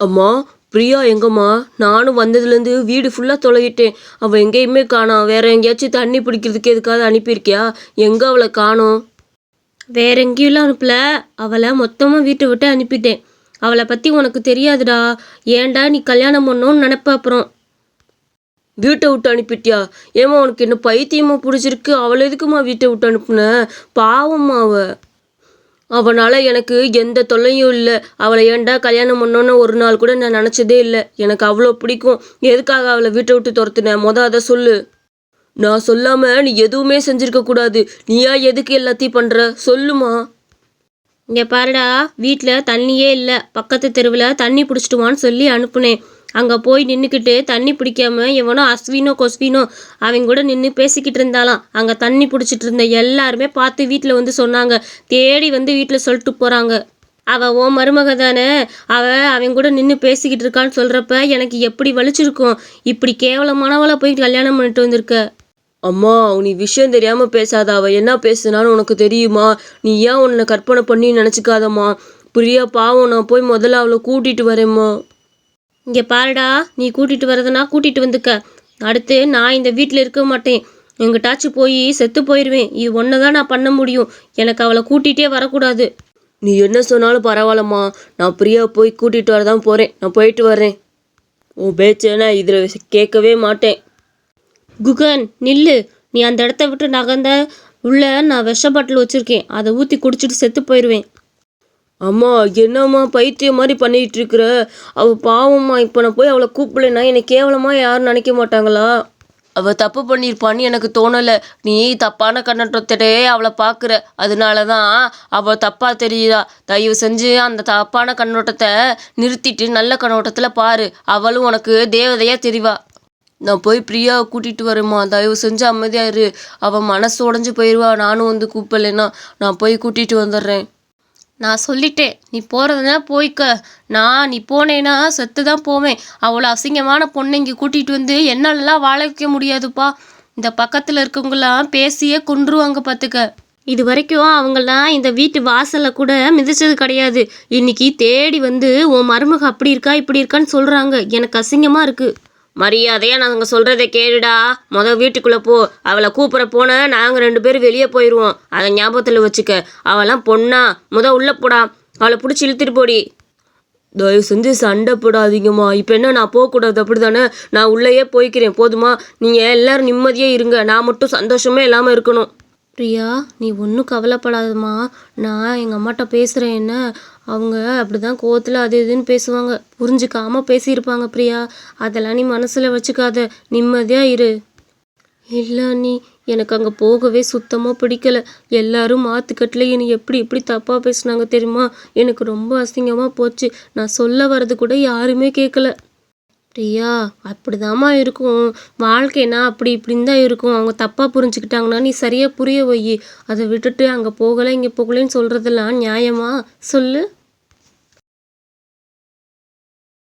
அம்மா பிரியா எங்கம்மா? நானும் வந்ததுலேருந்து வீடு ஃபுல்லாக தொலைகிட்டேன் அவள் எங்கேயுமே காணோம் வேற எங்கேயாச்சும் தண்ணி பிடிக்கிறதுக்கு எதுக்காவது அனுப்பியிருக்கியா? எங்கே அவளை காணோம்? வேற எங்கேயும் அனுப்பல. அவளை மொத்தமாக வீட்டை விட்டு அனுப்பிட்டேன். அவளை பற்றி உனக்கு தெரியாதுடா. ஏன்டா நீ கல்யாணம் பண்ணோன்னு நினப்ப அப்புறம்? வீட்டை விட்டு அனுப்பிட்டியா? ஏம்மா உனக்கு என்ன பைத்தியமாக பிடிச்சிருக்கு? அவளை எதுக்குமா வீட்டை விட்டு அனுப்புன? பாவம்மா அவள் அவனால் எனக்கு எந்த தொல்லையும் இல்லை. அவளை ஏன்டா கல்யாணம் பண்ணோன்னு ஒரு நாள் கூட நான் நினச்சதே இல்லை. எனக்கு அவ்வளோ பிடிக்கும். எதுக்காக அவளை வீட்டை விட்டு துரத்துனேன் மொதல் அதை சொல்லு. நான் சொல்லாம நீ எதுவுமே செஞ்சுருக்கக்கூடாது நீயா எதுக்கு எல்லாத்தையும் பண்ணுற சொல்லுமா. இங்கே பாருடா வீட்டில் தண்ணியே இல்லை. பக்கத்து தெருவில் தண்ணி பிடிச்சிட்டுவான்னு சொல்லி அனுப்புனேன். அங்கே போய் நின்றுக்கிட்டு தண்ணி பிடிக்காம எவனோ அஸ்வினோ கொஸ்வினோ அவங்க கூட நின்று பேசிக்கிட்டு இருந்தாலாம். அங்கே தண்ணி பிடிச்சிட்டு இருந்த எல்லாருமே பார்த்து வீட்டில் வந்து சொன்னாங்க. தேடி வந்து வீட்டில் சொல்லிட்டு போகிறாங்க அவள் ஓ மருமக தானே? அவள் அவங்க கூட நின்று பேசிக்கிட்டு இருக்கான்னு சொல்கிறப்ப எனக்கு எப்படி வலிச்சிருக்கும்? இப்படி கேவலமானவளை போய் கல்யாணம் பண்ணிட்டு வந்திருக்க? அம்மா நீ விஷயம் தெரியாமல் பேசாத. அவள் என்ன பேசுனான்னு உனக்கு தெரியுமா? நீ ஏன் உன்னை கற்பனை பண்ணி நினச்சிக்காதம்மா? பிரியா பாவம் நான் போய் முதல்ல அவளை கூட்டிகிட்டு வரேம்மா. இங்கே பாருடா நீ கூட்டிகிட்டு வரதுனா கூட்டிகிட்டு வந்துக்க. அடுத்து நான் இந்த வீட்டில் இருக்க மாட்டேன். எங்கிட்டாச்சும் போய் செத்து போயிடுவேன் இது ஒன்று தான் நான் பண்ண முடியும். எனக்கு அவளை கூட்டிகிட்டே வரக்கூடாது. நீ என்ன சொன்னாலும் பரவாயில்லம்மா. நான் பிரியா போய் கூட்டிட்டு வரதான் போகிறேன் நான் போயிட்டு வரேன் உன் பேச்சை நான் இதில் கேட்கவே மாட்டேன். குகன் நில்லு. நீ அந்த இடத்த விட்டு நகர்ந்த உள்ள நான் விஷ பாட்டில் வச்சுருக்கேன். அதை ஊற்றி குடிச்சிட்டு செத்து போயிடுவேன் அம்மா என்னம்மா பைத்தியம் மாதிரி பண்ணிட்டு இருக்கிற அவள் பாவம்மா இப்போ நான் போய் அவளை கூப்பிடலைன்னா என்னை கேவலமாக யாரும் நினைக்க மாட்டாங்களா? அவள் தப்பு பண்ணியிருப்பான்னு எனக்கு தோணலை. நீ தப்பான கண்ணோட்டத்திலே அவளை பார்க்குற. அதனால தான் அவள் தப்பாக தெரியுதா தயவு செஞ்சு அந்த தப்பான கண்ணோட்டத்தை நிறுத்திட்டு நல்ல கண்ணோட்டத்தில் பாரு. அவளும் உனக்கு தேவதையாக தெரிவா. நான் போய் பிரியாவை கூட்டிகிட்டு வரேம்மா. தயவு செஞ்சு அமைதியாக இரு. அவள் மனசு உடஞ்சி போயிடுவா நானும் வந்து கூப்பிடலைன்னா நான் போய் கூட்டிகிட்டு வந்துடுறேன். நான் சொல்லிட்டேன். நீ போகிறதுனா போய்க்க. நான் நீ போனேன்னா செத்து தான் போவேன். அவ்வளோ அசிங்கமான பொண்ணை இங்கே கூட்டிகிட்டு வந்து என்னாலலாம் வாழ வைக்க முடியாதுப்பா. இந்த பக்கத்தில் இருக்கவங்களாம் பேசியே கொன்றுவாங்க பார்த்துக்க இது வரைக்கும் அவங்களாம் இந்த வீட்டு வாசலில் கூட மிதிச்சது கிடையாது. இன்னைக்கு தேடி வந்து உன் மருமக அப்படி இருக்கா இப்படி இருக்கான்னு சொல்கிறாங்க எனக்கு அசிங்கமாக இருக்குது மரியாதையா நாங்க சொல்றதை கேளுடா. முத வீட்டுக்குள்ளே போ. அவளை கூப்பிட போன நாங்கள் ரெண்டு பேரும் வெளியே போயிடுவோம் அதை ஞாபகத்தில் வச்சுக்க. அவெல்லாம் பொண்ணா. முத உள்ள போடா. அவளை பிடிச்சி இழுத்துட்டு போடி. தயவு செஞ்சு சண்டை போடாதீங்கம்மா. இப்போ என்ன நான் போகக்கூடாது. அப்படி தானே நான் உள்ளேயே போய்க்கிறேன். போதுமா? நீங்கள் எல்லோரும் நிம்மதியே இருங்க. நான் மட்டும் சந்தோஷமே இல்லாமல் இருக்கணும். பிரியா நீ ஒன்றும் கவலைப்படாதம்மா. நான் எங்கள் அம்மாட்ட பேசுகிறேன் என்ன? அவங்க அப்படி தான் கோவத்தில் அது இதுன்னு பேசுவாங்க. புரிஞ்சுக்காம பேசியிருப்பாங்க பிரியா. அதெல்லாம் நீ மனசில் வச்சுக்காத. நிம்மதியாக இரு. இல்லை நீ எனக்கு அங்கே போகவே சுத்தமாக பிடிக்கல. எல்லாரும் மாத்துக்கட்டில் என்னை எப்படி எப்படி தப்பாக பேசுனாங்க தெரியுமா? எனக்கு ரொம்ப அசிங்கமாக போச்சு. நான் சொல்ல வர்றது கூட யாருமே கேட்கல பிரியா அப்படிதாம்மா இருக்கும். வாழ்க்கைனா அப்படி இப்படின்னு தான் இருக்கும். அவங்க தப்பாக புரிஞ்சுக்கிட்டாங்கன்னா நீ சரியாக புரிய வை. அதை விட்டுட்டு அங்கே போகலை இங்கே போகலைன்னு சொல்கிறதெல்லாம் நியாயமா? சொல்லு.